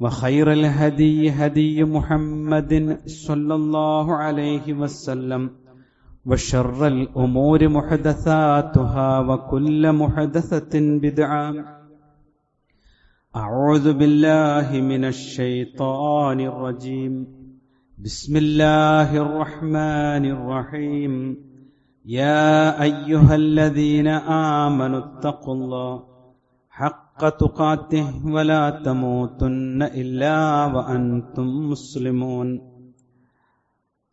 وخير الهدي هدي محمد صلى الله عليه وسلم وشر الأمور محدثاتها وكل محدثة بدعة. أعوذ بالله من الشيطان الرجيم. بسم الله الرحمن الرحيم. يا أيها الذين آمنوا اتقوا الله حق تقاته ولا تموتن الا وانتم مسلمون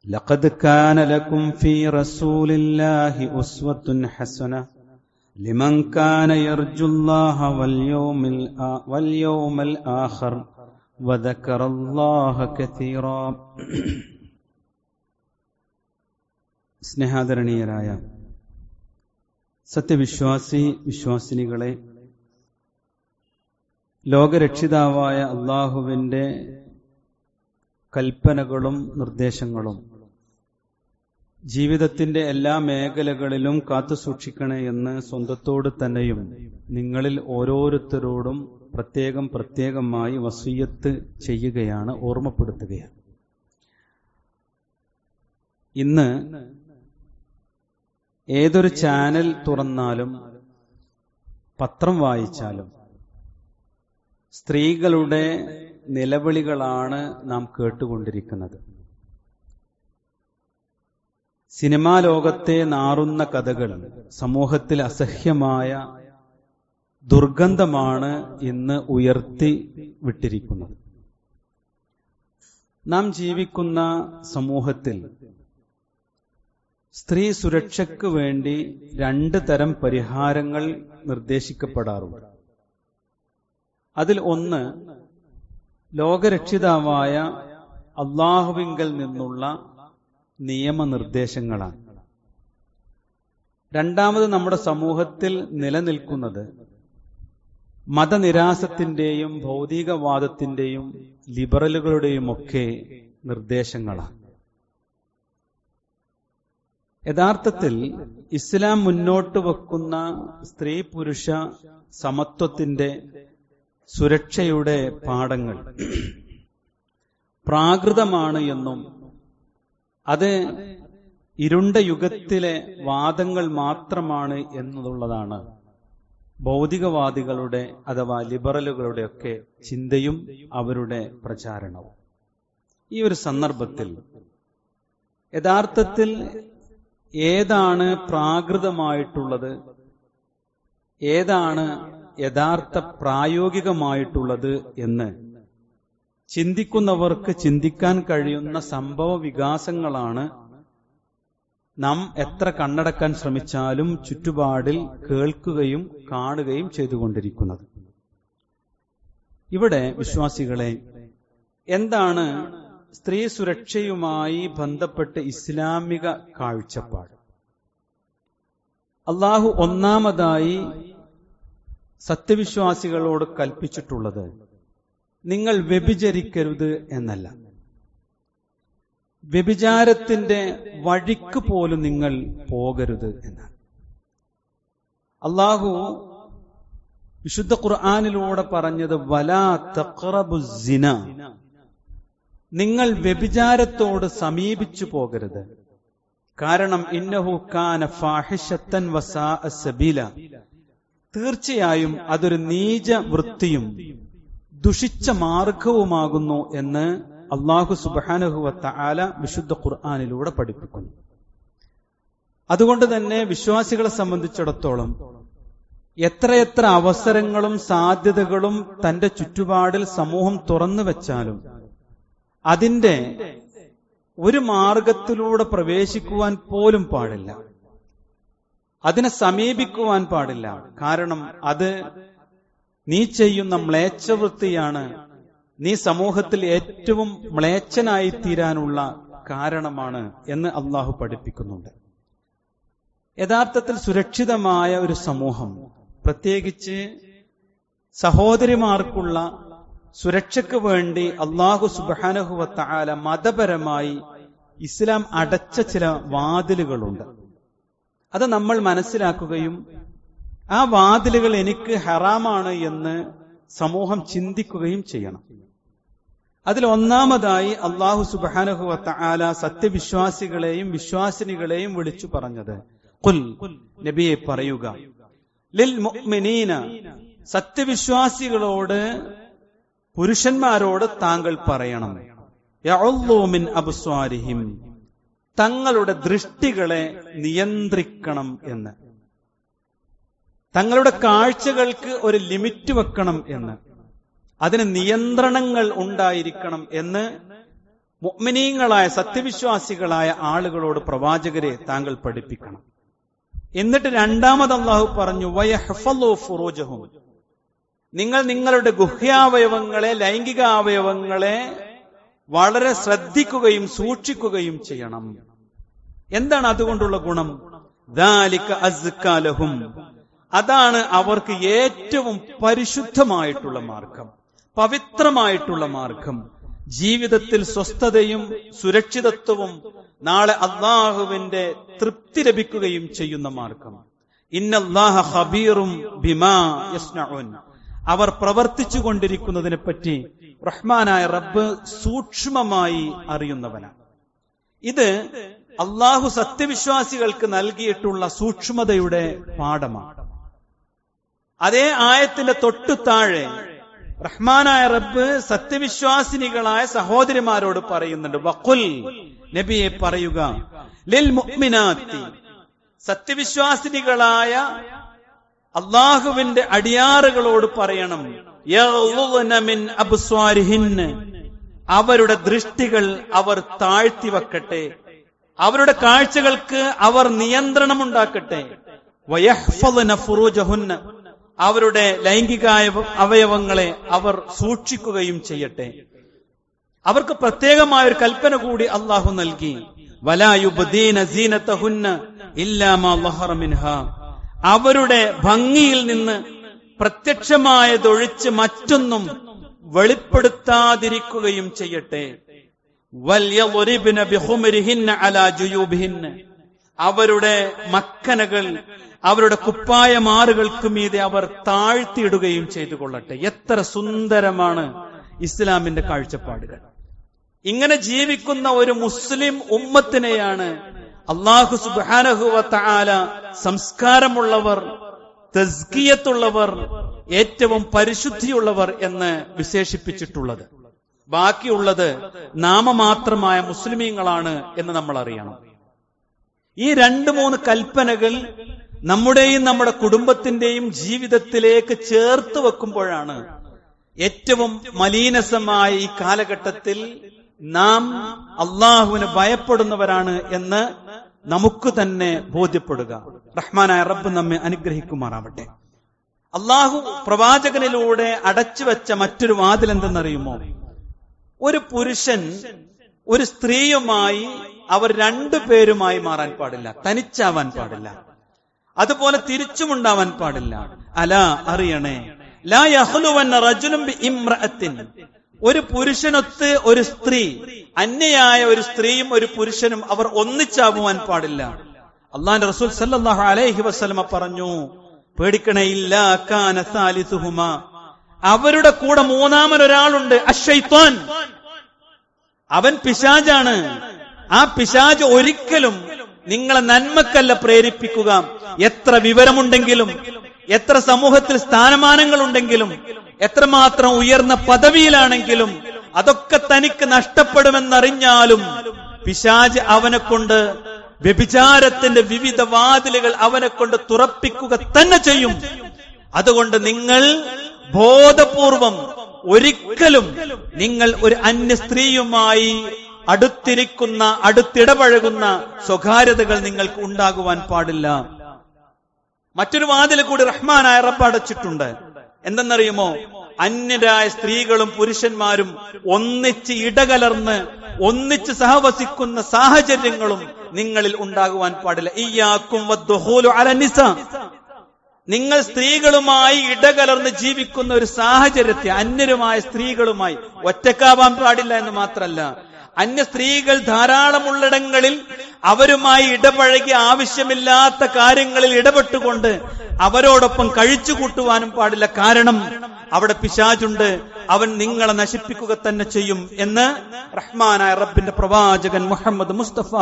لقد كان لكم في رسول الله اسوه حسنه لمن كان يرجو الله واليوم واليوم الاخر وذكر الله كثيرا സ്നേഹാദരണീയരായ സത്യവിശ്വാസി വിശ്വാസിനികളെ ലോകരക്ഷിതാവായ അള്ളാഹുവിന്റെ കൽപ്പനകളും നിർദ്ദേശങ്ങളും ജീവിതത്തിന്റെ എല്ലാ മേഖലകളിലും കാത്തുസൂക്ഷിക്കണേ എന്ന് സ്വന്തത്തോട് തന്നെയും നിങ്ങളിൽ ഓരോരുത്തരോടും പ്രത്യേകം പ്രത്യേകമായി വസൂയത്ത് ചെയ്യുകയാണ് ഓർമ്മപ്പെടുത്തുകയാണ്. ഇന്ന് ഏതൊരു ചാനൽ തുറന്നാലും പത്രം വായിച്ചാലും സ്ത്രീകളുടെ നിലവിളികളാണ് നാം കേട്ടുകൊണ്ടിരിക്കുന്നത്. സിനിമാ ലോകത്തെ നാറുന്ന കഥകൾ സമൂഹത്തിൽ അസഹ്യമായ ദുർഗന്ധമാണ് ഇന്ന് ഉയർത്തി വിട്ടിരിക്കുന്നത്. നാം ജീവിക്കുന്ന സമൂഹത്തിൽ സ്ത്രീ സുരക്ഷയ്ക്ക് വേണ്ടി രണ്ട് തരം പരിഹാരങ്ങൾ നിർദ്ദേശിക്കപ്പെടാറുണ്ട്. അതിൽ ഒന്ന് ലോകരക്ഷിതാവായ അള്ളാഹുവിങ്കൽ നിന്നുള്ള നിയമനിർദ്ദേശങ്ങളാണ്. രണ്ടാമത് നമ്മുടെ സമൂഹത്തിൽ നിലനിൽക്കുന്നത് മതനിരാസത്തിന്റെയും ഭൗതികവാദത്തിന്റെയും ലിബറലുകളുടെയും ഒക്കെ നിർദ്ദേശങ്ങളാണ്. യഥാർത്ഥത്തിൽ ഇസ്ലാം മുന്നോട്ട് വെക്കുന്ന സ്ത്രീ പുരുഷ സമത്വത്തിന്റെ സുരക്ഷയുടെ പാഠങ്ങൾ. പ്രാകൃതമാണ് എന്നും അത് ഇരുണ്ട യുഗത്തിലെ വാദങ്ങൾ മാത്രമാണ് എന്നുള്ളതാണ്. ഭൗതികവാദികളുടെ അഥവാ ലിബറലുകളുടെ ഒക്കെ ചിന്തയും അവരുടെ പ്രചാരണവും. ഈ ഒരു സന്ദർഭത്തിൽ യഥാർത്ഥത്തിൽ ഏതാണ് പ്രാകൃതമായിട്ടുള്ളത്? ഏതാണ് യഥാർത്ഥ പ്രായോഗികമായിട്ടുള്ളത് എന്ന്. ചിന്തിക്കുന്നവർക്ക് ചിന്തിക്കാൻ കഴിയുന്ന സംഭവ വികാസങ്ങളാണ് നാം എത്ര കണ്ണടക്കാൻ ശ്രമിച്ചാലും ചുറ്റുപാടിൽ കേൾക്കുകയും കാണുകയും ചെയ്തുകൊണ്ടിരിക്കുന്നത്. ഇവിടെ വിശ്വാസികളെ എന്താണ് സ്ത്രീ സുരക്ഷയുമായി ബന്ധപ്പെട്ട് ഇസ്ലാമിക കാഴ്ചപ്പാട്? അള്ളാഹു ഒന്നാമതായി സത്യവിശ്വാസികളോട് കൽപ്പിച്ചിട്ടുള്ളത് നിങ്ങൾ വ്യഭിചരിക്കരുത് എന്നല്ല. വ്യഭിചാരത്തിന്റെ വഴിക്ക് പോലും നിങ്ങൾ പോകരുത് എന്നാണ്. അള്ളാഹു വിശുദ്ധ ഖുർആാനിലൂടെ പറഞ്ഞത് വലാ തക്രബു സിന നിങ്ങൾ വ്യഭിചാരത്തോട് സമീപിച്ചു പോകരുത്. കാരണം ഇന്നഹു കാന ഫാഹിഷത്തൻ വസാ സബീല. തീർച്ചയായും അതൊരു നീച വൃത്തിയും ദുഷിച്ച മാർഗവുമാകുന്നു എന്ന് അള്ളാഹു സുബാനുഹുവത്ത ആല വിശുദ്ധ ഖുർആാനിലൂടെ പഠിപ്പിക്കുന്നു. അതുകൊണ്ട് തന്നെ വിശ്വാസികളെ സംബന്ധിച്ചിടത്തോളം എത്രയെത്ര അവസരങ്ങളും സാധ്യതകളും തന്റെ ചുറ്റുപാടിൽ സമൂഹം തുറന്നു വെച്ചാലും അതിന്റെ ഒരു മാർഗത്തിലൂടെ പ്രവേശിക്കുവാൻ പോലും പാടില്ല. അതിനെ സമീപിക്കുവാൻ പാടില്ല. കാരണം അത് നീ ചെയ്യുന്ന മ്ലേച്ഛവൃത്തിയാണ്. നീ സമൂഹത്തിൽ ഏറ്റവും മ്ലേച്ഛനായി തീരാനുള്ള കാരണമാണ് എന്ന് അള്ളാഹു പഠിപ്പിക്കുന്നുണ്ട്. യഥാർത്ഥത്തിൽ സുരക്ഷിതമായ ഒരു സമൂഹം പ്രത്യേകിച്ച് സഹോദരിമാർക്കുള്ള സുരക്ഷയ്ക്ക് വേണ്ടി അള്ളാഹു സുബാനഹുവത്ത മതപരമായി ഇസ്ലാം അടച്ച ചില വാതിലുകളുണ്ട്. അത് നമ്മൾ മനസ്സിലാക്കുകയും ആ വാതിലുകൾ എനിക്ക് ഹറാമാണ് എന്ന് സമൂഹം ചിന്തിക്കുകയും ചെയ്യണം. അതിൽ ഒന്നാമതായി അള്ളാഹു സുബാനഹുവത്ത ആല സത്യവിശ്വാസികളെയും വിശ്വാസിനികളെയും വിളിച്ചു പറഞ്ഞത് കുൽ നബിയെ പറയുക. ലിൽ മുഅ്മിനീന സത്യവിശ്വാസികളോട് പുരുഷന്മാരോട് താങ്കൾ പറയണം. അബ്സ്വാരിഹിം. തങ്ങളുടെ ദൃഷ്ടികളെ നിയന്ത്രിക്കണം എന്ന്. തങ്ങളുടെ കാഴ്ചകൾക്ക് ഒരു ലിമിറ്റ് വെക്കണം എന്ന്. അതിന് നിയന്ത്രണങ്ങൾ ഉണ്ടായിരിക്കണം എന്ന് മുഗ്മിനീയങ്ങളായ സത്യവിശ്വാസികളായ ആളുകളോട് പ്രവാചകരെ താങ്കൾ പഠിപ്പിക്കണം. എന്നിട്ട് രണ്ടാമത് അള്ളാഹു പറഞ്ഞു വയഹ്ഫലു ഫുറൂജഹും. നിങ്ങൾ നിങ്ങളുടെ ഗുഹ്യാവയവങ്ങളെ ലൈംഗിക അവയവങ്ങളെ വളരെ ശ്രദ്ധിക്കുകയും സൂക്ഷിക്കുകയും ചെയ്യണം. എന്താണ് അതുകൊണ്ടുള്ള ഗുണം? അസ്കാലഹും. അതാണ് അവർക്ക് ഏറ്റവും പരിശുദ്ധമായിട്ടുള്ള മാർഗം പവിത്രമായിട്ടുള്ള മാർഗം. ജീവിതത്തിൽ സ്വസ്ഥതയും സുരക്ഷിതത്വവും നാളെ അള്ളാഹുവിന്റെ തൃപ്തി ലഭിക്കുകയും ചെയ്യുന്ന മാർഗം. ഇന്നല്ലാഹ ഹബീറും ബിമാ യസ്നഉൻ അവർ പ്രവർത്തിച്ചു കൊണ്ടിരിക്കുന്നതിനെ പറ്റി റഹ്മാനായ റബ്ബ് സൂക്ഷ്മമായി അറിയുന്നവനാണ്. ഇത് അള്ളാഹു സത്യവിശ്വാസികൾക്ക് നൽകിയിട്ടുള്ള സൂക്ഷ്മതയുടെ പാഠമാണ്. അതേ ആയത്തിന്റെ തൊട്ടു താഴെ റഹ്മാനായ റബ്ബ് സത്യവിശ്വാസിനികളായ സഹോദരിമാരോട് പറയുന്നുണ്ട് വക്കുൽ നബിയെ പറയുക ലിൽ മുഅ്മിനാത്തി. സത്യവിശ്വാസിനികളായ അള്ളാഹുവിന്റെ അടിയാറുകളോട് പറയണം അവരുടെ ദൃഷ്ടികൾ അവർ താഴ്ത്തി വെക്കട്ടെ. അവരുടെ കാഴ്ചകൾക്ക് അവർ നിയന്ത്രണം ഉണ്ടാക്കട്ടെ ഫുറൂജഹുന്ന. അവരുടെ ലൈംഗിക അവയവങ്ങളെ അവർ സൂക്ഷിക്കുകയും ചെയ്യട്ടെ. അവർക്ക് പ്രത്യേകമായ ഒരു കൽപ്പന കൂടി അള്ളാഹു നൽകി. അവരുടെ ഭംഗിയിൽ നിന്ന് പ്രത്യക്ഷമായതൊഴിച്ച് മറ്റൊന്നും വെളിപ്പെടുത്താതിരിക്കുകയും ചെയ്യട്ടെ. അവരുടെ മക്കനകൾ അവരുടെ കുപ്പായമാറുകൾക്ക് മീതെ അവർ താഴ്ത്തിയിടുകയും ചെയ്തു കൊള്ളട്ടെ എത്ര സുന്ദരമാണ് ഇസ്ലാമിന്റെ കാഴ്ചപ്പാടുകൾ. ഇങ്ങനെ ജീവിക്കുന്ന ഒരു മുസ്ലിം ഉമ്മത്തിനെയാണ് അള്ളാഹു സുബാനഹുവ താല സംസ്കാരമുള്ളവർ തസ്കിയത്തുള്ളവർ ഏറ്റവും പരിശുദ്ധിയുള്ളവർ എന്ന് വിശേഷിപ്പിച്ചിട്ടുള്ളത്. ബാക്കിയുള്ളത് നാമമാത്രമായ മുസ്ലിമീങ്ങളാണ് എന്ന് നമ്മൾ അറിയണം ഈ രണ്ട് മൂന്ന് കൽപ്പനകൾ നമ്മുടെയും നമ്മുടെ കുടുംബത്തിന്റെയും ജീവിതത്തിലേക്ക് ചേർത്ത് വെക്കുമ്പോഴാണ് ഏറ്റവും മലീനസമായ ഈ കാലഘട്ടത്തിൽ നാം അള്ളാഹുവിന് ഭയപ്പെടുന്നവരാണ് എന്ന് നമുക്ക് തന്നെ ബോധ്യപ്പെടുക. റഹ്മാനായ റബ്ബ് നമ്മെ അനുഗ്രഹിക്കുമാറാവട്ടെ. അള്ളാഹു പ്രവാചകനിലൂടെ അടച്ചു വെച്ച മറ്റൊരു വാതിൽ എന്തെന്നറിയുമോ ഒരു പുരുഷൻ ഒരു സ്ത്രീയുമായി അവർ രണ്ടു പേരുമായി മാറാൻ പാടില്ല. തനിച്ചാവാൻ പാടില്ല. അതുപോലെ തിരിച്ചുമുണ്ടാവാൻ പാടില്ല. അല അറിയണേ. ലാ ഒരു പുരുഷനൊത്ത് ഒരു സ്ത്രീ അന്യയായ ഒരു സ്ത്രീയും ഒരു പുരുഷനും അവർ ഒന്നിച്ചാവുവാൻ പാടില്ല. അള്ളാൻ റസൂൽ സല്ലല്ലാഹു അലൈഹി വസ്ലമ പറഞ്ഞു പേടിക്കണേ ഇല്ല കാന അവരുടെ കൂടെ മൂന്നാമൻ ഒരാളുണ്ട് അഷൈത്വാൻ അവൻ പിശാജാണ്. ആ പിശാജ് ഒരിക്കലും നിങ്ങളെ നന്മക്കല്ല പ്രേരിപ്പിക്കുക. എത്ര വിവരമുണ്ടെങ്കിലും എത്ര സമൂഹത്തിൽ സ്ഥാനമാനങ്ങൾ സ്ഥാനമാനങ്ങളുണ്ടെങ്കിലും എത്രമാത്രം ഉയർന്ന പദവിയിലാണെങ്കിലും അതൊക്കെ തനിക്ക് നഷ്ടപ്പെടുമെന്നറിഞ്ഞാലും പിശാജ് അവനെ കൊണ്ട് വ്യഭിചാരത്തിന്റെ വിവിധ വാതിലുകൾ അവനെ കൊണ്ട് തുറപ്പിക്കുക തന്നെ ചെയ്യും. അതുകൊണ്ട് നിങ്ങൾ ബോധപൂർവം ഒരിക്കലും നിങ്ങൾ ഒരു അന്യ സ്ത്രീയുമായി അടുത്തിരിക്കുന്ന അടുത്തിടപഴകുന്ന സ്വകാര്യതകൾ നിങ്ങൾക്ക് ഉണ്ടാകുവാൻ പാടില്ല. മറ്റൊരു വാതിൽ കൂടി റഹ്മാനായ റബ്ബ് അടച്ചിട്ടുണ്ട്. എന്തെന്നറിയുമോ? അന്യരായ സ്ത്രീകളും പുരുഷന്മാരും ഒന്നിച്ച് ഇടകലർന്ന് ഒന്നിച്ച് സഹവസിക്കുന്ന സാഹചര്യങ്ങളും നിങ്ങളിൽ ഉണ്ടാകുവാൻ പാടില്ല. ഈ ആക്കും അല നിസ. നിങ്ങൾ സ്ത്രീകളുമായി ഇടകലർന്ന് ജീവിക്കുന്ന ഒരു സാഹചര്യത്തെ അന്യരുമായ സ്ത്രീകളുമായി ഒറ്റക്കാവാൻ പാടില്ല എന്ന് മാത്രമല്ല അന്യ സ്ത്രീകൾ ധാരാളമുള്ളിടങ്ങളിൽ അവരുമായി ഇടപഴകി ആവശ്യമില്ലാത്ത കാര്യങ്ങളിൽ ഇടപെട്ടുകൊണ്ട് അവരോടൊപ്പം കഴിച്ചു കൂട്ടുവാനും പാടില്ല. കാരണം അവിടെ പിശാചുണ്ട്. അവൻ നിങ്ങളെ നശിപ്പിക്കുക തന്നെ ചെയ്യും എന്ന് റഹ്മാനായ റബ്ബിന്റെ പ്രവാചകൻ മുഹമ്മദ് മുസ്തഫ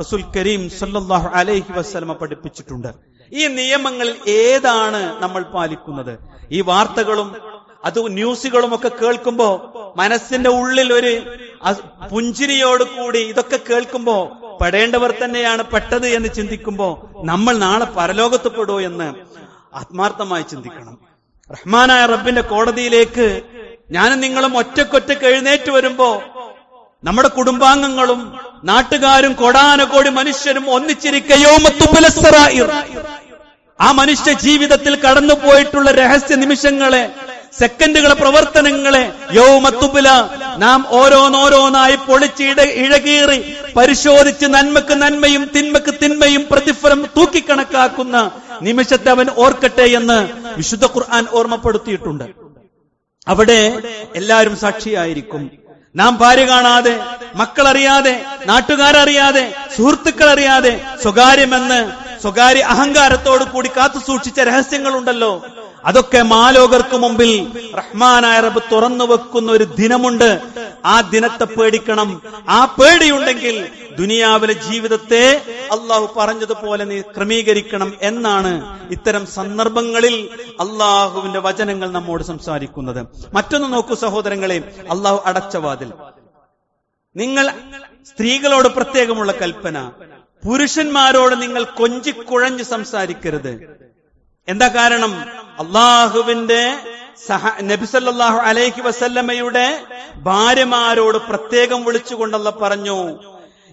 റസുൽ കരീം സല്ലല്ലാഹു അലൈഹി വസ്ലമ പഠിപ്പിച്ചിട്ടുണ്ട്. ഈ നിയമങ്ങളിൽ ഏതാണ് നമ്മൾ പാലിക്കുന്നത്? ഈ വാർത്തകളും അത് ന്യൂസുകളും ഒക്കെ കേൾക്കുമ്പോ മനസ്സിന്റെ ഉള്ളിൽ ഒരു പുഞ്ചിരിയോട് കൂടി ഇതൊക്കെ കേൾക്കുമ്പോ പെടേണ്ടവർ തന്നെയാണ് പെട്ടത് എന്ന് ചിന്തിക്കുമ്പോ നമ്മൾ നാളെ പരലോകത്ത് പെടുമോ എന്ന് ആത്മാർത്ഥമായി ചിന്തിക്കണം. റഹ്മാനായ റബ്ബിന്റെ കോടതിയിലേക്ക് ഞാനും നിങ്ങളും ഒറ്റക്കൊറ്റക്ക് എഴുന്നേറ്റ് വരുമ്പോ നമ്മുടെ കുടുംബാംഗങ്ങളും നാട്ടുകാരും കൊടാനകോടി മനുഷ്യരും ഒന്നിച്ചിരിക്കയോ ആ മനുഷ്യ ജീവിതത്തിൽ കടന്നുപോയിട്ടുള്ള രഹസ്യ നിമിഷങ്ങളെ സെക്കൻഡുകളെ പ്രവർത്തനങ്ങളെ യൗമത്തുബില നാം ഓരോന്നോരോന്നായി പൊളിച്ച് ഇഴകീറി പരിശോധിച്ച് നന്മക്ക് നന്മയും തിന്മക്ക് തിന്മയും പ്രതിഫലം തൂക്കിക്കണക്കാക്കുന്ന നിമിഷത്തെ അവൻ ഓർക്കട്ടെ എന്ന് വിശുദ്ധ ഖുർആൻ ഓർമ്മപ്പെടുത്തിയിട്ടുണ്ട്. അവിടെ എല്ലാവരും സാക്ഷിയായിരിക്കും. നാം ഭാര്യ കാണാതെ മക്കളറിയാതെ നാട്ടുകാരറിയാതെ സുഹൃത്തുക്കൾ അറിയാതെ സ്വകാര്യമെന്ന് സ്വകാര്യ അഹങ്കാരത്തോടു കൂടി കാത്തു സൂക്ഷിച്ച രഹസ്യങ്ങളുണ്ടല്ലോ. അതൊക്കെ മാലോകർക്ക് മുമ്പിൽ റഹ്മാനായ റബ്ബ് തുറന്നു വെക്കുന്ന ഒരു ദിനമുണ്ട്. ആ ദിനത്തെ പേടിക്കണം. ആ പേടിയുണ്ടെങ്കിൽ ദുനിയാവിലെ ജീവിതത്തെ അള്ളാഹു പറഞ്ഞതുപോലെ നീ ക്രമീകരിക്കണം എന്നാണ് ഇത്തരം സന്ദർഭങ്ങളിൽ അള്ളാഹുവിന്റെ വചനങ്ങൾ നമ്മോട് സംസാരിക്കുന്നത്. മറ്റൊന്ന് നോക്കൂ സഹോദരങ്ങളെ അള്ളാഹു അടച്ച വാതിൽ. നിങ്ങൾ സ്ത്രീകളോട് പ്രത്യേകമുള്ള കൽപ്പന. പുരുഷന്മാരോട് നിങ്ങൾ കൊഞ്ചിക്കുഴഞ്ഞ് സംസാരിക്കരുത്. എന്താ കാരണം? അള്ളാഹുവിന്റെ സഹ നബിസല്ലാഹു അലൈഹി വസല്ലമ്മയുടെ ഭാര്യമാരോട് പ്രത്യേകം വിളിച്ചുകൊണ്ടല്ല പറഞ്ഞു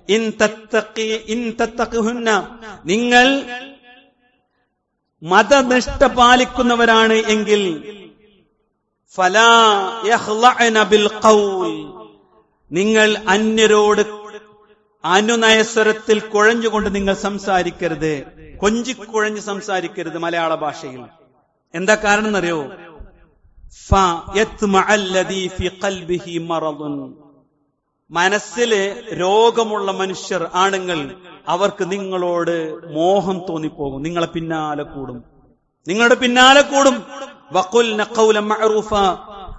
ഇൻ തത്തക്കി ഇൻ തത്തഖുഹുന്ന. നിങ്ങൾ മതനിഷ്ഠ പാലിക്കുന്നവരാണ് എങ്കിൽ നിങ്ങൾ അന്യരോട് അനുനയസ്വരത്തിൽ കുഴഞ്ഞുകൊണ്ട് നിങ്ങൾ സംസാരിക്കരുത്. കൊഞ്ചിക്കുഴഞ്ഞ് സംസാരിക്കരുത് മലയാള ഭാഷയിൽ. എന്താ കാരണം എന്നറിയോ മനസ്സിൽ രോഗമുള്ള മനുഷ്യർ ആണുങ്ങൾ അവർക്ക് നിങ്ങളോട് മോഹം തോന്നിപ്പോകും. നിങ്ങളെ പിന്നാലെ കൂടും. നിങ്ങളുടെ പിന്നാലെ കൂടും. വക്കുൽ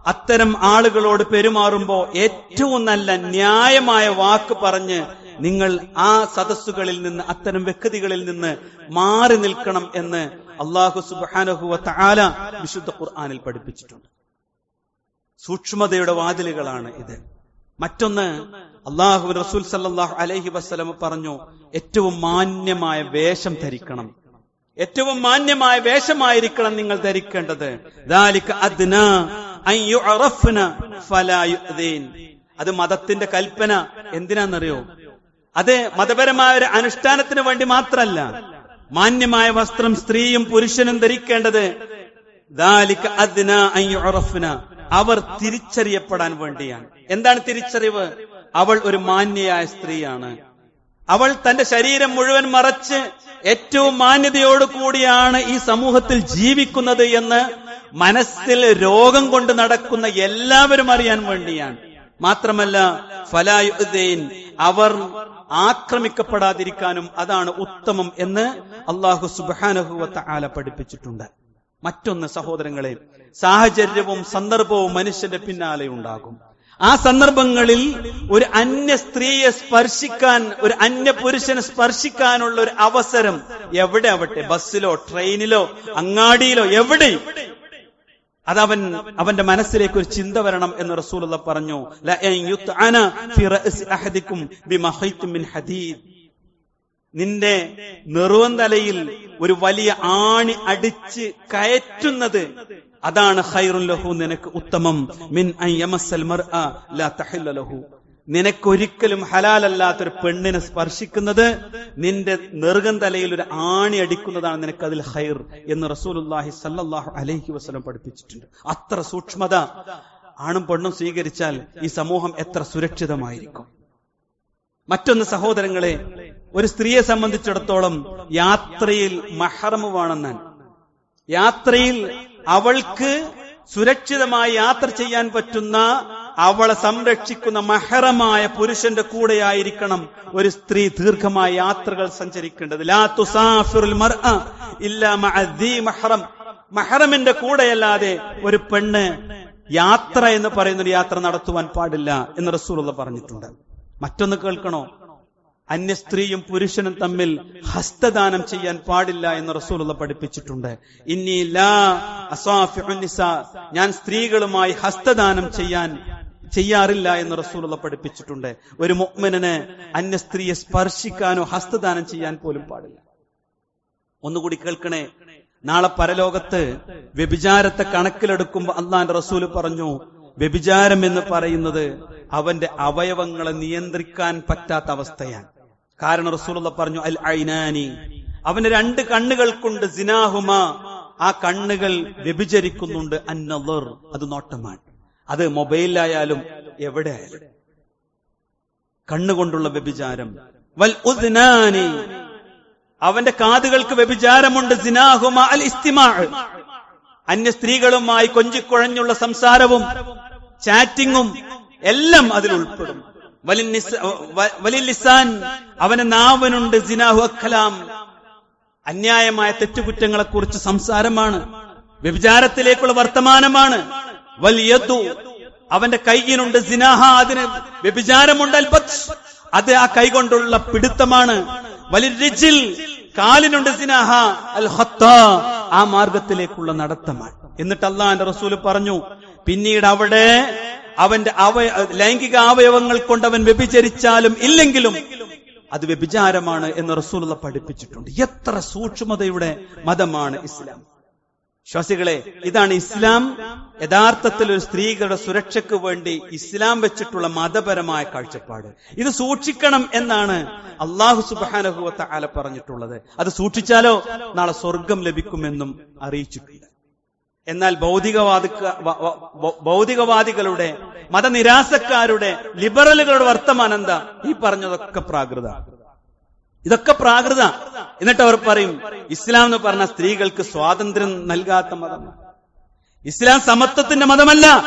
അത്തരം ആളുകളോട് പെരുമാറുമ്പോ ഏറ്റവും നല്ല ന്യായമായ വാക്ക് പറഞ്ഞ് നിങ്ങൾ ആ സദസ്സുകളിൽ നിന്ന് അത്തരം വ്യക്തികളിൽ നിന്ന് മാറി നിൽക്കണം എന്ന് അള്ളാഹു സുബാനഹുവ തആല വിശുദ്ധ ഖുർആാനിൽ പഠിപ്പിച്ചിട്ടുണ്ട്. സൂക്ഷ്മതയുടെ വാതിലുകളാണ് ഇത്. മറ്റൊന്ന് അള്ളാഹു റസൂൽ സല്ലാഹു അലഹി വസ്ലമ പറഞ്ഞു ഏറ്റവും മാന്യമായ വേഷം ധരിക്കണം. ഏറ്റവും മാന്യമായ വേഷമായിരിക്കണം നിങ്ങൾ ധരിക്കേണ്ടത്. അത് മതത്തിന്റെ കൽപ്പന. എന്തിനാണെന്നറിയോ അത് മതപരമായ ഒരു അനുഷ്ഠാനത്തിന് വേണ്ടി മാത്രമല്ല മാന്യമായ വസ്ത്രം സ്ത്രീയും പുരുഷനും ധരിക്കേണ്ടത് അവർ തിരിച്ചറിയപ്പെടാൻ വേണ്ടിയാണ്. എന്താണ് തിരിച്ചറിവ്? അവൾ ഒരു മാന്യയായ സ്ത്രീയാണ്. അവൾ തന്റെ ശരീരം മുഴുവൻ മറച്ച് ഏറ്റവും മാന്യതയോട് കൂടിയാണ് ഈ സമൂഹത്തിൽ ജീവിക്കുന്നത് എന്ന് മനസ്സിൽ രോഗം കൊണ്ട് നടക്കുന്ന എല്ലാവരും അറിയാൻ വേണ്ടിയാണ്. മാത്രമല്ല ഫലായുദ്ദീൻ അവർ ആക്രമിക്കപ്പെടാതിരിക്കാനും അതാണ് ഉത്തമം എന്ന് അള്ളാഹു സുബാനഹുവത്ത ആല പഠിപ്പിച്ചിട്ടുണ്ട്. മറ്റൊന്ന് സഹോദരങ്ങളെ സാഹചര്യവും സന്ദർഭവും മനുഷ്യന്റെ പിന്നാലെ ഉണ്ടാകും. ആ സന്ദർഭങ്ങളിൽ ഒരു അന്യ സ്ത്രീയെ സ്പർശിക്കാൻ ഒരു അന്യ പുരുഷനെ സ്പർശിക്കാനുള്ള ഒരു അവസരം എവിടെ ആവട്ടെ? ബസ്സിലോ ട്രെയിനിലോ അങ്ങാടിയിലോ എവിടെയും അതവൻ അവന്റെ മനസ്സിലേക്ക് ഒരു ചിന്ത വരണം എന്ന് റസൂലുള്ള പറഞ്ഞു. നിന്റെ നെറുവന്തലയിൽ ഒരു വലിയ ആണി അടിച്ച് കയറ്റുന്നത് അതാണ് ഹൈറുൻ ലഹു നിനക്ക് ഉത്തമം. മിൻ ലഹു. നിനക്കൊരിക്കലും ഹലാലല്ലാത്തൊരു പെണ്ണിനെ സ്പർശിക്കുന്നത് നിന്റെ നെറുകൻ തലയിൽ ഒരു ആണി അടിക്കുന്നതാണ് നിനക്ക് അതിൽ ഹൈർ എന്ന് റസൂലുല്ലാഹി സല്ലാഹു അലൈഹി വസ്ലം പഠിപ്പിച്ചിട്ടുണ്ട്. അത്ര സൂക്ഷ്മത ആണും പെണ്ണും സ്വീകരിച്ചാൽ ഈ സമൂഹം എത്ര സുരക്ഷിതമായിരിക്കും. മറ്റൊന്ന് സഹോദരങ്ങളെ ഒരു സ്ത്രീയെ സംബന്ധിച്ചിടത്തോളം യാത്രയിൽ മഹറമ് വേണമെന്നാണ് യാത്രയിൽ അവൾക്ക് സുരക്ഷിതമായി യാത്ര ചെയ്യാൻ പറ്റുന്ന അവളെ സംരക്ഷിക്കുന്ന മഹറമായ പുരുഷന്റെ കൂടെയായിരിക്കണം ഒരു സ്ത്രീ ദീർഘമായ യാത്രകൾ സഞ്ചരിക്കേണ്ടത്. ലാ തുസാഫിറുൽ മഹറം. മഹറമിന്റെ കൂടെയല്ലാതെ ഒരു പെണ്ണ് യാത്ര എന്ന് പറയുന്ന ഒരു യാത്ര നടത്തുവാൻ പാടില്ല എന്ന് റസൂലുള്ള പറഞ്ഞിട്ടുണ്ട്. മറ്റൊന്ന് കേൾക്കണോ? അന്യ സ്ത്രീയും പുരുഷനും തമ്മിൽ ഹസ്തദാനം ചെയ്യാൻ പാടില്ല എന്ന് റസൂലുള്ള പഠിപ്പിച്ചിട്ടുണ്ട്. ഇനി ഞാൻ സ്ത്രീകളുമായി ഹസ്തദാനം ചെയ്യാൻ ചെയ്യാറില്ല എന്ന് റസൂലുള്ള പഠിപ്പിച്ചിട്ടുണ്ട്. ഒരു മുഅ്മിനന് അന്യ സ്ത്രീയെ സ്പർശിക്കാനോ ഹസ്തദാനം ചെയ്യാൻ പോലും പാടില്ല. ഒന്നുകൂടി കേൾക്കണേ. നാളെ പരലോകത്ത് വ്യഭിചാരത്തെ കണക്കിലെടുക്കുമ്പോൾ അള്ളാന്റെ റസൂൽ പറഞ്ഞു വ്യഭിചാരം എന്ന് പറയുന്നത് അവന്റെ അവയവങ്ങളെ നിയന്ത്രിക്കാൻ പറ്റാത്ത അവസ്ഥയാണ്. കാരണം റസൂലുള്ള പറഞ്ഞു അൽ ഐനാനി. അവന് രണ്ട് കണ്ണുകൾ കൊണ്ട് സിനാഹുമ. ആ കണ്ണുകൾ വ്യഭിചരിക്കുന്നുണ്ട് അന്നർ അത് നോട്ടമാണ്. അത് മൊബൈലിലായാലും എവിടെ? ആയാലും കണ്ണുകൊണ്ടുള്ള വ്യഭിചാരം. വൽ ഉദ്നാനി. അവന്റെ കാതുകൾക്ക് വ്യഭിചാരമുണ്ട്. അന്യ സ്ത്രീകളുമായി കൊഞ്ചിക്കുഴഞ്ഞുള്ള സംസാരവും ചാറ്റിങ്ങും എല്ലാം അതിൽ ഉൾപ്പെടും. വലിൽ ലിസാൻ. അവന് നാവനുണ്ട്. സിനാഹു അഖലാം അന്യായമായ തെറ്റുകുറ്റങ്ങളെ കുറിച്ച് സംസാരമാണ്. വ്യഭിചാരത്തിലേക്കുള്ള വർത്തമാനമാണ്. വലിയതു. അവന്റെ കൈയിനുണ്ട് സിനാഹ അതിന് വ്യഭിചാരമുണ്ട് അൽബത്ത്. അത് ആ കൈകൊണ്ടുള്ള പിടുത്തമാണ്. വലിയ കാലിനുണ്ട് സിനാഹ അൽ ഹത്ത ആ മാർഗത്തിലേക്കുള്ള നടത്തമാണ്. എന്നിട്ട് അള്ളാന്റെ റസൂൽ പറഞ്ഞു പിന്നീട് അവിടെ അവന്റെ അവയ ലൈംഗിക അവയവങ്ങൾ കൊണ്ട് അവൻ വ്യഭിചരിച്ചാലും ഇല്ലെങ്കിലും അത് വ്യഭിചാരമാണ് എന്ന് റസൂലുള്ള പഠിപ്പിച്ചിട്ടുണ്ട്. എത്ര സൂക്ഷ്മതയുടെ മതമാണ് ഇസ്ലാം. ശ്വാസികളെ ഇതാണ് ഇസ്ലാം. യഥാർത്ഥത്തിൽ ഒരു സ്ത്രീകളുടെ സുരക്ഷയ്ക്ക് വേണ്ടി ഇസ്ലാം വെച്ചിട്ടുള്ള മതപരമായ കാഴ്ചപ്പാട്. ഇത് സൂക്ഷിക്കണം എന്നാണ് അള്ളാഹു സുബാനഹുവത്ത ആല പറഞ്ഞിട്ടുള്ളത്. അത് സൂക്ഷിച്ചാലോ? നാളെ സ്വർഗം ലഭിക്കുമെന്നും അറിയിച്ചിട്ടുണ്ട്. എന്നാൽ ഭൗതികവാദ ഭൗതികവാദികളുടെ മതനിരാസക്കാരുടെ ലിബറലുകളുടെ വർത്തമാനം എന്താ? ഈ പറഞ്ഞതൊക്കെ പ്രാകൃത ഇതൊക്കെ പ്രാകൃത. എന്നിട്ട് അവർ പറയും ഇസ്ലാം എന്ന് പറഞ്ഞ സ്ത്രീകൾക്ക് സ്വാതന്ത്ര്യം നൽകാത്ത മതമാണ് ഇസ്ലാം സമത്വത്തിന്റെ മതമല്ല.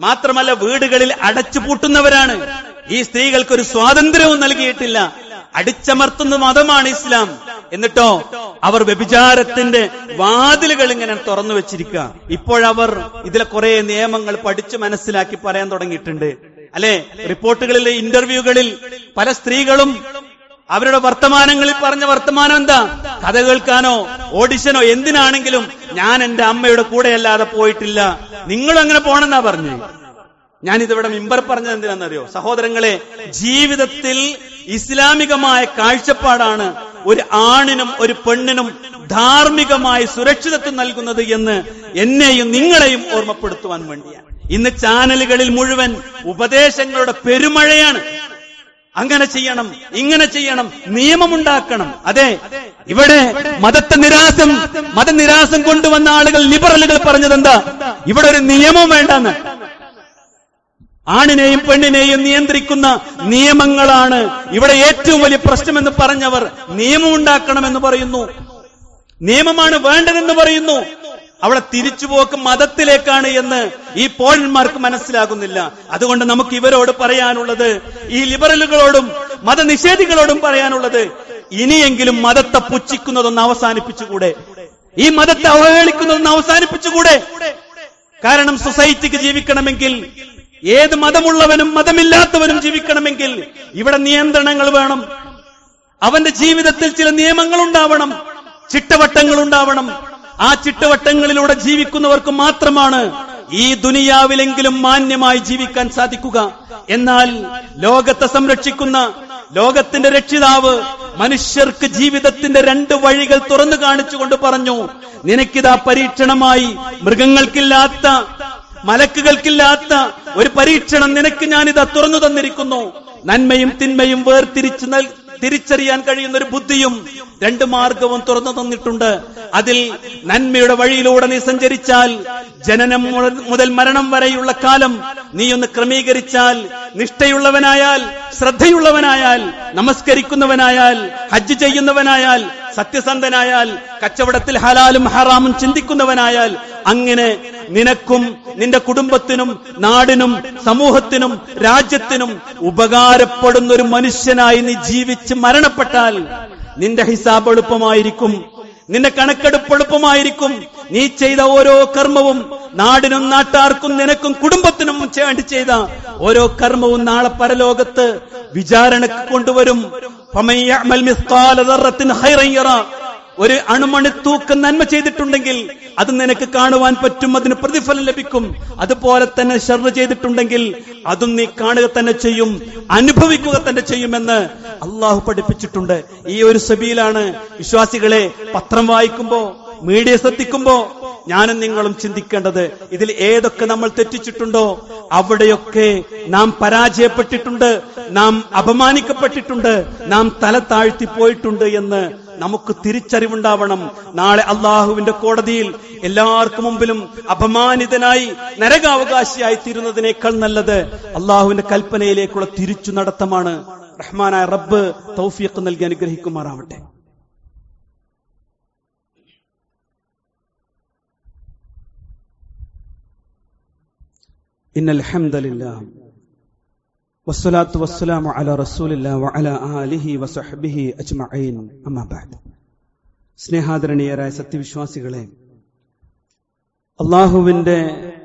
മാത്രമല്ല വീടുകളിൽ അടച്ചു പൂട്ടുന്നവരാണ്. ഈ സ്ത്രീകൾക്ക് ഒരു സ്വാതന്ത്ര്യവും നൽകിയിട്ടില്ല. അടിച്ചമർത്തുന്ന മതമാണ് ഇസ്ലാം. എന്നിട്ടോ അവർ വ്യഭിചാരത്തിന്റെ വാതിലുകൾ ഇങ്ങനെ തുറന്നു വെച്ചിരിക്കുക. ഇപ്പോഴവർ ഇതിലെ കുറെ നിയമങ്ങൾ പഠിച്ചു മനസ്സിലാക്കി പറയാൻ തുടങ്ങിയിട്ടുണ്ട്. അല്ലെ? റിപ്പോർട്ടുകളിലെ ഇന്റർവ്യൂകളിൽ പല സ്ത്രീകളും അവരുടെ വർത്തമാനങ്ങളിൽ പറഞ്ഞ വർത്തമാനം എന്താ? കഥ കേൾക്കാനോ ഓഡിഷനോ എന്തിനാണെങ്കിലും ഞാൻ എന്റെ അമ്മയുടെ കൂടെയല്ലാതെ പോയിട്ടില്ല. നിങ്ങളും അങ്ങനെ പോണെന്നാ പറഞ്ഞു. ഞാൻ ഇതിവിടെ മിമ്പർ പറഞ്ഞത് എന്തിനാണെന്നറിയോ? സഹോദരങ്ങളെ ജീവിതത്തിൽ ഇസ്ലാമികമായ കാഴ്ചപ്പാടാണ് ഒരു ആണിനും ഒരു പെണ്ണിനും ധാർമ്മികമായ സുരക്ഷിതത്വം നൽകുന്നത് എന്ന് എന്നെയും നിങ്ങളെയും ഓർമ്മപ്പെടുത്തുവാൻ വേണ്ടിയാണ്. ഇന്ന് ചാനലുകളിൽ മുഴുവൻ ഉപദേശങ്ങളുടെ പെരുമഴയാണ്. അങ്ങനെ ചെയ്യണം ഇങ്ങനെ ചെയ്യണം നിയമമുണ്ടാക്കണം. അതെ ഇവിടെ മതത്തെ നിരാസം മതനിരാസം കൊണ്ടുവന്ന ആളുകൾ ലിബറലുകൾ പറഞ്ഞത് എന്താ ഇവിടെ ഒരു നിയമം വേണ്ടെന്ന്. ആണിനെയും പെണ്ണിനെയും നിയന്ത്രിക്കുന്ന നിയമങ്ങളാണ് ഇവിടെ ഏറ്റവും വലിയ പ്രശ്നമെന്ന് പറഞ്ഞവർ നിയമം ഉണ്ടാക്കണമെന്ന് പറയുന്നു. നിയമമാണ് വേണ്ടതെന്ന് പറയുന്നു. അവിടെ തിരിച്ചുപോക്ക് മതത്തിലേക്കാണ് എന്ന് ഈ പോഴന്മാർക്ക് മനസ്സിലാകുന്നില്ല. അതുകൊണ്ട് നമുക്ക് ഇവരോട് പറയാനുള്ളത് ഈ ലിബറലുകളോടും മതനിഷേധികളോടും പറയാനുള്ളത് ഇനിയെങ്കിലും മതത്തെ പുച്ഛിക്കുന്നതൊന്ന് അവസാനിപ്പിച്ചുകൂടെ? ഈ മതത്തെ അവഹേളിക്കുന്നതൊന്ന് അവസാനിപ്പിച്ചുകൂടെ? കാരണം സൊസൈറ്റിക്ക് ജീവിക്കണമെങ്കിൽ ഏത് മതമുള്ളവനും മതമില്ലാത്തവനും ജീവിക്കണമെങ്കിൽ ഇവിടെ നിയന്ത്രണങ്ങൾ വേണം. അവന്റെ ജീവിതത്തിൽ ചില നിയമങ്ങൾ ഉണ്ടാവണം ചിട്ടവട്ടങ്ങൾ ഉണ്ടാവണം ആ ചിട്ടവട്ടങ്ങളിലൂടെ ജീവിക്കുന്നവർക്ക് മാത്രമാണ് ഈ ദുനിയാവിലെങ്കിലും മാന്യമായി ജീവിക്കാൻ സാധിക്കുക. എന്നാൽ ലോകത്തെ സംരക്ഷിക്കുന്ന ലോകത്തിന്റെ രക്ഷിതാവ് മനുഷ്യർക്ക് ജീവിതത്തിന്റെ രണ്ട് വഴികൾ തുറന്നു കാണിച്ചുകൊണ്ട് പറഞ്ഞു നിനക്കിതാ പരീക്ഷണമായി മൃഗങ്ങൾക്കില്ലാത്ത മലക്കുകൾക്കില്ലാത്ത ഒരു പരീക്ഷണം നിനക്ക് ഞാനിതാ തുറന്നു തന്നിരിക്കുന്നു. നന്മയും തിന്മയും വേർതിരിച്ച് തിരിച്ചറിയാൻ കഴിയുന്ന ഒരു ബുദ്ധിയും രണ്ട് മാർഗവും തുറന്നു തന്നിട്ടുണ്ട്. അതിൽ നന്മയുടെ വഴിയിലൂടെ നീ സഞ്ചരിച്ചാൽ ജനനം മുതൽ- മരണം വരെയുള്ള കാലം നീ ഒന്ന് ക്രമീകരിച്ചാൽ നിഷ്ഠയുള്ളവനായാൽ ശ്രദ്ധയുള്ളവനായാൽ നമസ്കരിക്കുന്നവനായാൽ ഹജ്ജ് ചെയ്യുന്നവനായാൽ സത്യസന്ധനായാൽ കച്ചവടത്തിൽ ഹലാലും ഹറാമും ചിന്തിക്കുന്നവനായാൽ അങ്ങനെ നിനക്കും നിന്റെ കുടുംബത്തിനും നാടിനും സമൂഹത്തിനും രാജ്യത്തിനും ഉപകാരപ്പെടുന്ന ഒരു മനുഷ്യനായി നീ ജീവിച്ച് മരണപ്പെട്ടാൽ നിന്റെ ഹിസാബ് എളുപ്പമായിരിക്കും. നിന്റെ കണക്കെടുപ്പ് എളുപ്പമായിരിക്കും. നീ ചെയ്ത ഓരോ കർമ്മവും നാടിനും നാട്ടാർക്കും നിനക്കും കുടുംബത്തിനും വേണ്ടി ചെയ്ത ഓരോ കർമ്മവും നാളെ പരലോകത്ത് വിചാരണക്ക് കൊണ്ടുവരും. ഒരു അണുമണി തൂക്കം നന്മ ചെയ്തിട്ടുണ്ടെങ്കിൽ അത് നിനക്ക് കാണുവാൻ പറ്റും അതിന് പ്രതിഫലം ലഭിക്കും. അതുപോലെ തന്നെ ഷർറ് ചെയ്തിട്ടുണ്ടെങ്കിൽ അതും നീ കാണുക തന്നെ ചെയ്യും അനുഭവിക്കുക തന്നെ ചെയ്യുമെന്ന് അള്ളാഹു പഠിപ്പിച്ചിട്ടുണ്ട്. ഈ ഒരു സബിയിലാണ് വിശ്വാസികളെ പത്രം വായിക്കുമ്പോ മീഡിയ ശ്രദ്ധിക്കുമ്പോ ഞാനും നിങ്ങളും ചിന്തിക്കേണ്ടത് ഇതിൽ ഏതൊക്കെ നമ്മൾ തെറ്റിച്ചിട്ടുണ്ടോ അവിടെയൊക്കെ നാം പരാജയപ്പെട്ടിട്ടുണ്ട് നാം അപമാനിക്കപ്പെട്ടിട്ടുണ്ട് നാം തല താഴ്ത്തി പോയിട്ടുണ്ട് എന്ന് നമുക്ക് തിരിച്ചറിവുണ്ടാവണം. നാളെ അള്ളാഹുവിന്റെ കോടതിയിൽ എല്ലാവർക്കും മുമ്പിലും അപമാനിതനായി നരകാവകാശിയായി തീരുന്നതിനേക്കാൾ നല്ലത് അള്ളാഹുവിന്റെ കൽപ്പനയിലേക്കുള്ള തിരിച്ചു നടത്തമാണ്. റഹ്മാനായ റബ്ബ് തൗഫീഖ് നൽകി അനുഗ്രഹിക്കുമാറാവട്ടെ. ഇന്നൽ ഹംദലില്ലാഹ് വസ്സലാത്തു വസ്സലാമു അല റസൂലില്ല ആലിഹി വസഹ്ബിഹി അജ്മഈൻ അമ്മാ സ്നേഹാദരണീയരായ സത്യവിശ്വാസികളെ അള്ളാഹുവിന്റെ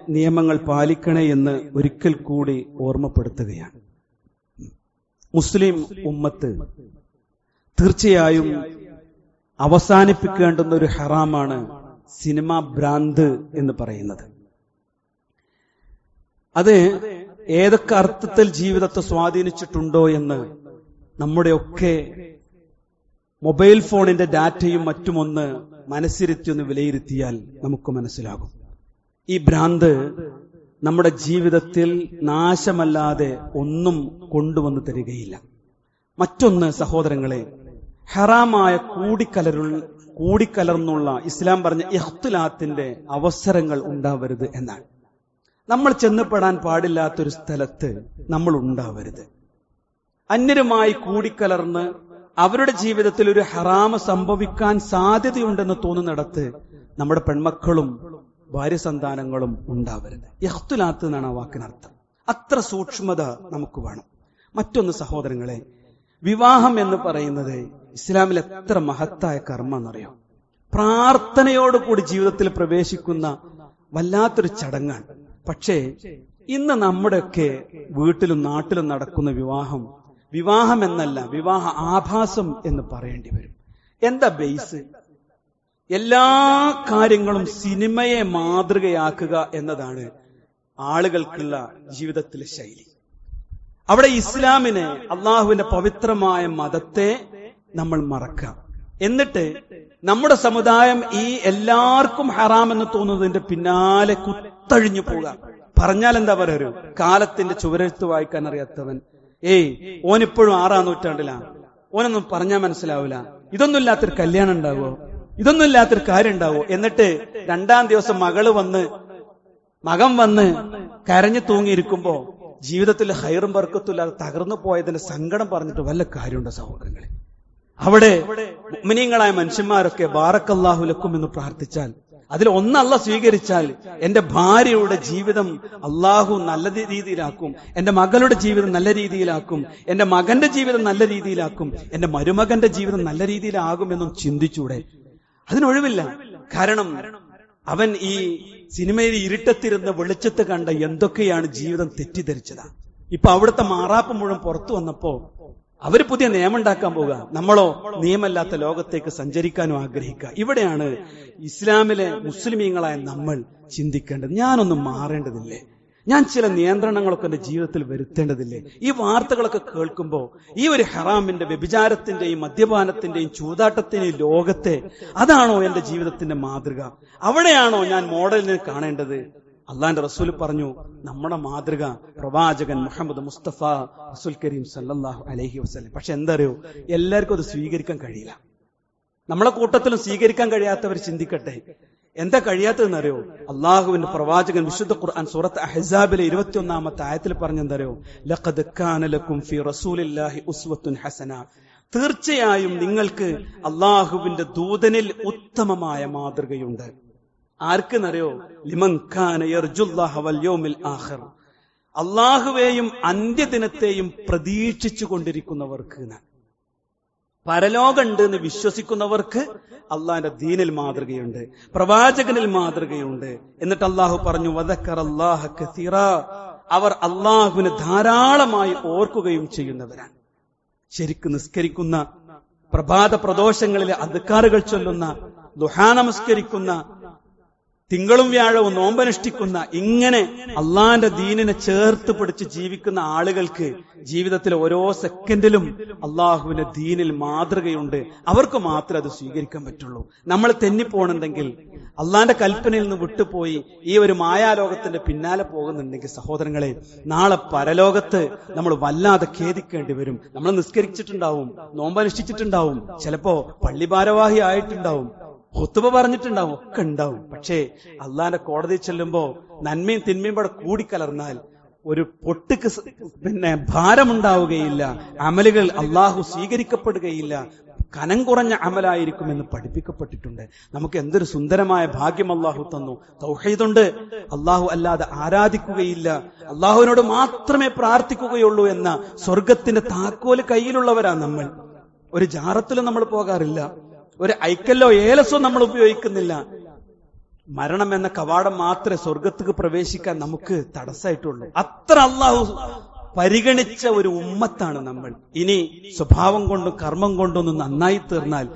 നിയമങ്ങൾ പാലിക്കണേ എന്ന് ഒരിക്കൽ കൂടി ഓർമ്മപ്പെടുത്തുകയാണ്. മുസ്ലിം ഉമ്മത്ത് തീർച്ചയായും അവസാനിപ്പിക്കേണ്ടുന്ന ഒരു ഹറാമാണ് സിനിമ ഭ്രാന്ത് എന്ന് പറയുന്നത്. അത് ഏതൊക്കെ അർത്ഥത്തിൽ ജീവിതത്തെ സ്വാധീനിച്ചിട്ടുണ്ടോ എന്ന് നമ്മുടെയൊക്കെ മൊബൈൽ ഫോണിന്റെ ഡാറ്റയും മറ്റുമൊന്ന് മനസ്സിരുത്തി ഒന്ന് വിലയിരുത്തിയാൽ നമുക്ക് മനസ്സിലാകും. ഈ ഭ്രാന്ത് നമ്മുടെ ജീവിതത്തിൽ നാശമല്ലാതെ ഒന്നും കൊണ്ടുവന്നു തരികയില്ല. മറ്റൊന്ന് സഹോദരങ്ങളെ ഹറാമായ കൂടിക്കലരു കൂടിക്കലർന്നുള്ള ഇസ്ലാം പറഞ്ഞ ഇഖ്തുലാത്തിന്റെ അവസരങ്ങൾ ഉണ്ടാവരുത് എന്നാണ്. നമ്മൾ ചെന്നപ്പെടാൻ പാടില്ലാത്തൊരു സ്ഥലത്ത് നമ്മൾ ഉണ്ടാവരുത്. അന്യരുമായി കൂടിക്കലർന്ന് അവരുടെ ജീവിതത്തിൽ ഒരു ഹറാമ് സംഭവിക്കാൻ സാധ്യതയുണ്ടെന്ന് തോന്നുന്നിടത്ത് നമ്മുടെ പെൺമക്കളും ഭാര്യ സന്താനങ്ങളും ഉണ്ടാവരുത്. യഹ്തുലാത്ത് എന്നാണ് ആ വാക്കിനർത്ഥം അത്ര സൂക്ഷ്മത നമുക്ക് വേണം. മറ്റൊന്ന് സഹോദരങ്ങളെ വിവാഹം എന്ന് പറയുന്നത് ഇസ്ലാമിൽ എത്ര മഹത്തായ കർമ്മം എന്നറിയോ പ്രാർത്ഥനയോടുകൂടി ജീവിതത്തിൽ പ്രവേശിക്കുന്ന വല്ലാത്തൊരു ചടങ്ങാണ്. പക്ഷേ ഇന്ന് നമ്മുടെയൊക്കെ വീട്ടിലും നാട്ടിലും നടക്കുന്ന വിവാഹം വിവാഹം എന്നല്ല വിവാഹ ആഭാസം എന്ന് പറയേണ്ടി വരും. എന്താ ബേസ്? എല്ലാ കാര്യങ്ങളും സിനിമയെ മാതൃകയാക്കുക എന്നതാണ് ആളുകൾക്കുള്ള ജീവിതത്തിലെ ശൈലി. അവിടെ ഇസ്ലാമിനെ അള്ളാഹുവിന്റെ പവിത്രമായ മതത്തെ നമ്മൾ മറക്കാം എന്നിട്ട് നമ്മുടെ സമുദായം ഈ എല്ലാവർക്കും ഹറാം എന്ന് തോന്നുന്നതിന്റെ പിന്നാലെ കുത്തഴിഞ്ഞു പോകാം പറഞ്ഞാൽ എന്താ പറയുക? ഒരു കാലത്തിന്റെ ചുവരെഴുത്ത് വായിക്കാൻ അറിയാത്തവൻ. ഏയ് ഓനിപ്പോഴും ആറാം നൂറ്റാണ്ടിലാണ് ഓനൊന്നും പറഞ്ഞാൽ മനസ്സിലാവില്ല ഇതൊന്നും ഇല്ലാത്തൊരു കല്യാണം ഉണ്ടാവോ? ഇതൊന്നും ഇല്ലാത്തൊരു കാര്യം ഉണ്ടാവോ? എന്നിട്ട് രണ്ടാം ദിവസം മകൾ വന്ന് മകൻ വന്ന് കരഞ്ഞു തൂങ്ങിയിരിക്കുമ്പോ ജീവിതത്തിൽ ഹൈറും ബർക്കത്തുമില്ലാതെ തകർന്നു പോയതിന്റെ സങ്കടം പറഞ്ഞിട്ട് വല്ല കാര്യമുണ്ടോ സഹോദരങ്ങളെ? അവിടെ മിനിങ്ങളായ മനുഷ്യന്മാരൊക്കെ ബാറക്കല്ലാഹുലക്കും എന്ന് പ്രാർത്ഥിച്ചാൽ അതിൽ ഒന്ന് സ്വീകരിച്ചാൽ എന്റെ ഭാര്യയുടെ ജീവിതം അള്ളാഹു നല്ല രീതിയിലാക്കും എന്റെ മകളുടെ ജീവിതം നല്ല രീതിയിലാക്കും എന്റെ മകന്റെ ജീവിതം നല്ല രീതിയിലാക്കും എന്റെ മരുമകന്റെ ജീവിതം നല്ല രീതിയിലാകുമെന്നും ചിന്തിച്ചൂടെ. അതിനൊഴിവില്ല. കാരണം അവൻ ഈ സിനിമയിൽ ഇരുട്ടത്തിരുന്ന് വെളിച്ചത്ത് കണ്ട എന്തൊക്കെയാണ് ജീവിതം തെറ്റിദ്ധരിച്ചത്. ഇപ്പൊ അവിടുത്തെ മാറാപ്പ് മുഴുവൻ പുറത്തു വന്നപ്പോ അവർ പുതിയ നിയമം ഉണ്ടാക്കാൻ പോകുക നമ്മളോ നിയമല്ലാത്ത ലോകത്തേക്ക് സഞ്ചരിക്കാനും ആഗ്രഹിക്കുക. ഇവിടെയാണ് ഇസ്ലാമിലെ മുസ്ലിമീങ്ങളായ നമ്മൾ ചിന്തിക്കേണ്ടത്. ഞാനൊന്നും മാറേണ്ടതില്ലേ? ഞാൻ ചില നിയന്ത്രണങ്ങളൊക്കെ എന്റെ ജീവിതത്തിൽ വരുത്തേണ്ടതില്ലേ? ഈ വാർത്തകളൊക്കെ കേൾക്കുമ്പോൾ ഈ ഒരു ഹറാമിന്റെ വ്യഭിചാരത്തിന്റെയും മദ്യപാനത്തിന്റെയും ചൂതാട്ടത്തിന്റെയും ലോകത്തെ അതാണോ എന്റെ ജീവിതത്തിന്റെ മാതൃക? അവിടെയാണോ ഞാൻ മോഡലിനെ കാണേണ്ടത്? അള്ളാന്റെ റസൂൽ പറഞ്ഞു നമ്മുടെ മാതൃക പ്രവാചകൻ മുഹമ്മദ് മുസ്തഫ റസൂൽ കരീം സല്ലാഹു അലഹി വസ്ലം പക്ഷെ എന്തറിയോ എല്ലാവർക്കും അത് സ്വീകരിക്കാൻ കഴിയില്ല. നമ്മളെ കൂട്ടത്തിലും സ്വീകരിക്കാൻ കഴിയാത്തവർ ചിന്തിക്കട്ടെ. എന്താ കഴിയാത്തതെന്നറിയോ? അള്ളാഹുവിന്റെ പ്രവാചകൻ വിശുദ്ധ ഖുർആൻ സൂറത്ത് അഹ്സാബിലെ ഇരുപത്തിയൊന്നാമത്തെ ആയത്തിൽ പറഞ്ഞെന്തറിയോ? ലഖദ് ഫി റസൂലില്ലാഹി ഹസന. തീർച്ചയായും നിങ്ങൾക്ക് അള്ളാഹുവിന്റെ ദൂതനിൽ ഉത്തമമായ മാതൃകയുണ്ട്. ആർക്കെന്നറിയോ? ആഖിർ. അള്ളാഹുവേയും അന്ത്യദിനത്തെയും പ്രതീക്ഷിച്ചു കൊണ്ടിരിക്കുന്നവർക്ക് പരലോകമുണ്ട് എന്ന് വിശ്വസിക്കുന്നവർക്ക് അള്ളാഹിന്റെ ദീനിൽ മാതൃകയുണ്ട് പ്രവാചകനിൽ മാതൃകയുണ്ട്. എന്നിട്ട് അള്ളാഹു പറഞ്ഞു വദക്കർ അള്ളാഹ കസീറ. അവർ അള്ളാഹുവിന് ധാരാളമായി ഓർക്കുകയും ചെയ്യുന്നവരാണ് ശരിക്ക് നിസ്കരിക്കുന്ന പ്രഭാത പ്രദോഷങ്ങളിലെ അധികാറുകൾ ചൊല്ലുന്ന ദുഹാ നമസ്കരിക്കുന്ന തിങ്കളും വ്യാഴവും നോമ്പനുഷ്ഠിക്കുന്ന ഇങ്ങനെ അള്ളാന്റെ ദീനിനെ ചേർത്ത് പിടിച്ച് ജീവിക്കുന്ന ആളുകൾക്ക് ജീവിതത്തിലെ ഓരോ സെക്കൻഡിലും അള്ളാഹുവിന്റെ ദീനിൽ മാതൃകയുണ്ട്. അവർക്ക് മാത്രമേ അത് സ്വീകരിക്കാൻ പറ്റുള്ളൂ. നമ്മൾ തെന്നിപ്പോണെന്നുണ്ടെങ്കിൽ അള്ളാന്റെ കൽപ്പനയിൽ നിന്ന് വിട്ടുപോയി ഈ ഒരു മായാലോകത്തിന്റെ പിന്നാലെ പോകുന്നുണ്ടെങ്കിൽ സഹോദരങ്ങളെ നാളെ പരലോകത്ത് നമ്മൾ വല്ലാതെ ഖേദിക്കേണ്ടി വരും. നമ്മൾ നിസ്കരിച്ചിട്ടുണ്ടാവും നോമ്പനുഷ്ഠിച്ചിട്ടുണ്ടാവും. ചിലപ്പോ പള്ളി ഭാരവാഹി ആയിട്ടുണ്ടാവും. ഹുത്തുബ പറഞ്ഞിട്ടുണ്ടാവും ഒക്കെ ഉണ്ടാവും പക്ഷേ അള്ളാന്റെ കോടതി ചെല്ലുമ്പോ നന്മയും തിന്മയും കൂടെ കൂടിക്കലർന്നാൽ ഒരു പൊട്ടിക്ക് പിന്നെ ഭാരമുണ്ടാവുകയില്ല അമലുകൾ അള്ളാഹു സ്വീകരിക്കപ്പെടുകയില്ല കനം കുറഞ്ഞ അമലായിരിക്കുമെന്ന് പഠിപ്പിക്കപ്പെട്ടിട്ടുണ്ട്. നമുക്ക് എന്തൊരു സുന്ദരമായ ഭാഗ്യം അള്ളാഹു തന്നു. തൗഹീദുണ്ട്. അള്ളാഹു അല്ലാതെ ആരാധിക്കുകയില്ല. അള്ളാഹുവിനോട് മാത്രമേ പ്രാർത്ഥിക്കുകയുള്ളൂ എന്ന സ്വർഗത്തിന്റെ താക്കോൽ കയ്യിലുള്ളവരാ നമ്മൾ. ഒരു ജാറത്തിലും നമ്മൾ പോകാറില്ല. ഒരു ഐക്കല്ലോ ഏലസോ നമ്മൾ ഉപയോഗിക്കുന്നില്ല. മരണം എന്ന കവാടം മാത്രമേ സ്വർഗത്തേക്ക് പ്രവേശിക്കാൻ നമുക്ക് തടസ്സമായിട്ടുള്ളൂ. അത്ര അള്ളാഹു പരിഗണിച്ച ഒരു ഉമ്മത്താണ് നമ്മൾ. ഇനി സ്വഭാവം കൊണ്ടും കർമ്മം ഒന്ന് നന്നായി തീർന്നാൽ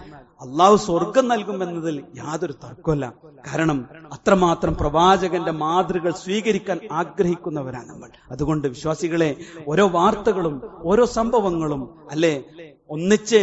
അള്ളാഹു സ്വർഗം നൽകുമെന്നതിൽ യാതൊരു തർക്കമല്ല കാരണം അത്രമാത്രം പ്രവാചകന്റെ മാതൃകൾ സ്വീകരിക്കാൻ ആഗ്രഹിക്കുന്നവരാണ് നമ്മൾ. അതുകൊണ്ട് വിശ്വാസികളെ ഓരോ വാർത്തകളും ഓരോ സംഭവങ്ങളും അല്ലെ? ഒന്നിച്ച്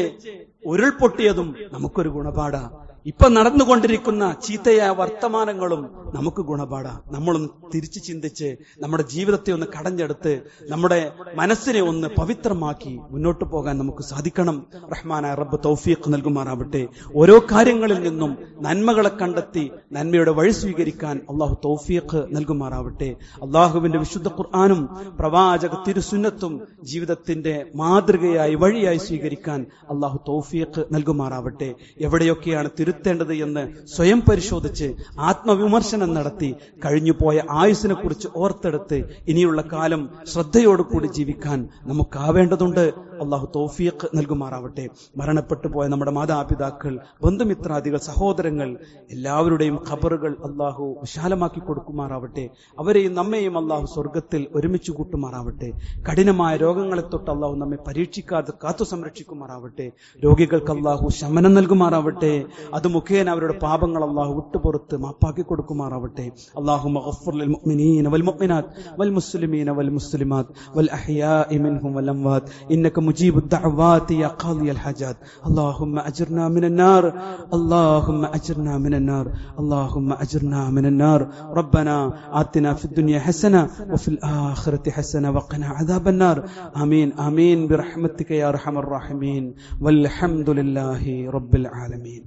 ഉരുൾപൊട്ടിയതും നമുക്കൊരു ഗുണപാടാ. ഇപ്പൊ നടന്നുകൊണ്ടിരിക്കുന്ന ചീത്തയായ വർത്തമാനങ്ങളും നമുക്ക് ഗുണപാടാ. നമ്മളൊന്ന് തിരിച്ചു ചിന്തിച്ച് നമ്മുടെ ജീവിതത്തെ ഒന്ന് കടഞ്ഞെടുത്ത് നമ്മുടെ മനസ്സിനെ ഒന്ന് പവിത്രമാക്കി മുന്നോട്ട് പോകാൻ നമുക്ക് സാധിക്കണം. റഹ്മാനായ റബ്ബ് തൗഫീഖ് നൽകുമാറാവട്ടെ. ഓരോ കാര്യങ്ങളിൽ നിന്നും നന്മകളെ കണ്ടെത്തി നന്മയുടെ വഴി സ്വീകരിക്കാൻ അള്ളാഹു തൗഫീഖ് നൽകുമാറാവട്ടെ. അള്ളാഹുവിന്റെ വിശുദ്ധ ഖുർആാനും പ്രവാചക തിരുസുന്നത്തും ജീവിതത്തിന്റെ മാതൃകയായി വഴിയായി സ്വീകരിക്കാൻ അള്ളാഹു തൗഫീഖ് നൽകുമാറാവട്ടെ. എവിടെയൊക്കെയാണ് തിരുത്തേണ്ടത് എന്ന് സ്വയം പരിശോധിച്ച് ആത്മവിമർശനം നടത്തി കഴിഞ്ഞുപോയ ആയുസിനെ കുറിച്ച് ഓർത്തെടുത്ത് ഇനിയുള്ള കാലം ശ്രദ്ധയോടുകൂടി ജീവിക്കാൻ നമുക്കാവേണ്ടതുണ്ട്. അള്ളാഹു തൗഫീഖ് നൽകുമാറാവട്ടെ മരണപ്പെട്ടു പോയ നമ്മുടെ മാതാപിതാക്കൾ ബന്ധുമിത്രാദികൾ സഹോദരങ്ങൾ എല്ലാവരുടെയും ഖബറുകൾ അള്ളാഹു വിശാലമാക്കി കൊടുക്കുമാറാവട്ടെ അവരെയും നമ്മെയും അള്ളാഹു സ്വർഗത്തിൽ ഒരുമിച്ച് കൂട്ടുമാറാവട്ടെ കഠിനമായ രോഗങ്ങളെ തൊട്ട് അള്ളാഹു നമ്മെ പരീക്ഷിക്കാതെ കാത്തു സംരക്ഷിക്കുമാറാവട്ടെ രോഗികൾക്ക് അള്ളാഹു ശമനം നൽകുമാറാവട്ടെ അത് മുഖേന അവരുടെ പാപങ്ങൾ അള്ളാഹു വിട്ടുപുറത്ത് മാപ്പാക്കി കൊടുക്കുമാറാവട്ടെ അള്ളാഹു للمؤمنين والمؤمنات والمسلمين والمسلمات والأحياء منهم والأموات إنك مجيب الدعوات يا قاضي الحاجات. اللهم أجرنا من النار. اللهم أجرنا من النار. اللهم أجرنا من النار. ربنا آتنا في الدنيا حسنة وفي الآخرة حسنة وقنا عذاب النار. آمين. آمين. برحمتك يا أرحم الراحمين. والحمد لله رب العالمين.